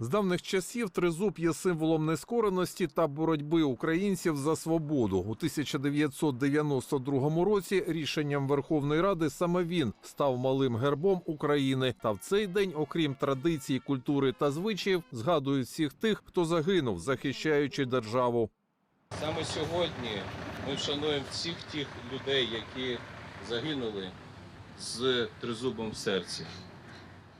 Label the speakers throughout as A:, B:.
A: З давних часів тризуб є символом нескореності та боротьби українців за свободу. У 1992 році рішенням Верховної Ради саме він став малим гербом України. Та в цей день, окрім традицій, культури та звичаїв, згадують всіх тих, хто загинув, захищаючи державу.
B: Саме сьогодні ми вшануємо всіх тих людей, які загинули з тризубом в серці.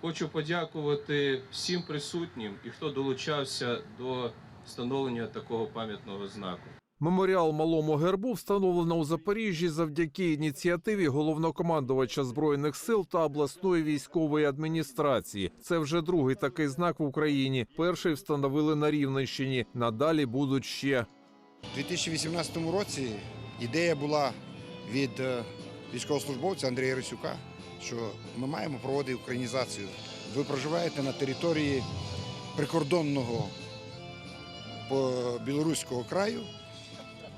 B: Хочу подякувати всім присутнім і хто долучався до встановлення такого пам'ятного знаку.
A: Меморіал малому гербу встановлено у Запоріжжі завдяки ініціативі головнокомандувача збройних сил та обласної військової адміністрації. Це вже другий такий знак в Україні. Перший встановили на Рівненщині. Надалі будуть ще.
C: У 2018 році ідея була від е, військовослужбовця Андрія Рисюка, що ми маємо проводити українізацію. Ви проживаєте на території прикордонного білоруського краю,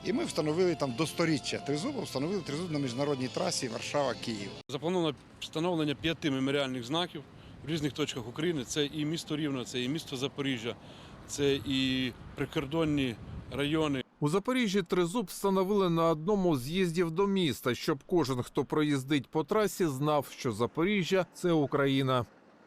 C: і ми встановили там до сторіччя тризуба, встановили тризуб на міжнародній трасі Варшава-Київ.
D: Заплановано встановлення п'яти меморіальних знаків в різних точках України. Це і місто Рівне, це і місто Запоріжжя, це і прикордонні райони.
A: У Запоріжжі тризуб встановили на одному з з'їздів до міста, щоб кожен, хто проїздить по трасі, знав, що Запоріжжя це Україна.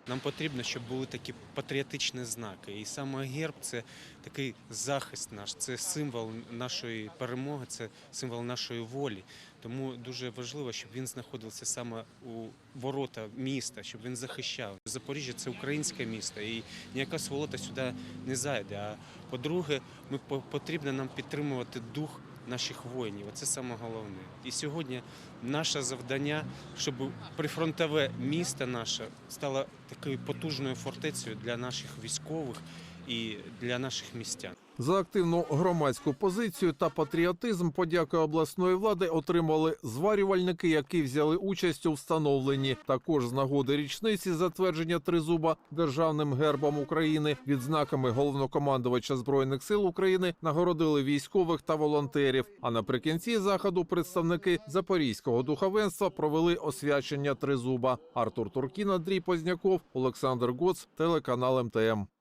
E: Нам потрібно, щоб були такі патріотичні знаки. І саме герб це такий захист наш, це символ нашої перемоги, це символ нашої волі. Тому дуже важливо, щоб він знаходився саме у ворота міста, щоб він захищав. Запоріжжя це українське місто, і ніяка сволота сюди не зайде. А по-друге, ми по- потрібно нам підтримувати дух наших воїнів. Це саме головне. І сьогодні наше завдання, щоб прифронтове місто наше стало такою потужною фортецею для наших військових і для наших містян.
A: За активну громадську позицію та патріотизм подяки обласної влади отримали зварювальники, які взяли участь у встановленні. Також з нагоди річниці затвердження тризуба державним гербом України, відзнаками головнокомандувача збройних сил України нагородили військових та волонтерів. А наприкінці заходу представники запорізького духовенства провели освячення тризуба. Артур Туркін, Андрій Позняков, Олександр Гоц, телеканал МТМ.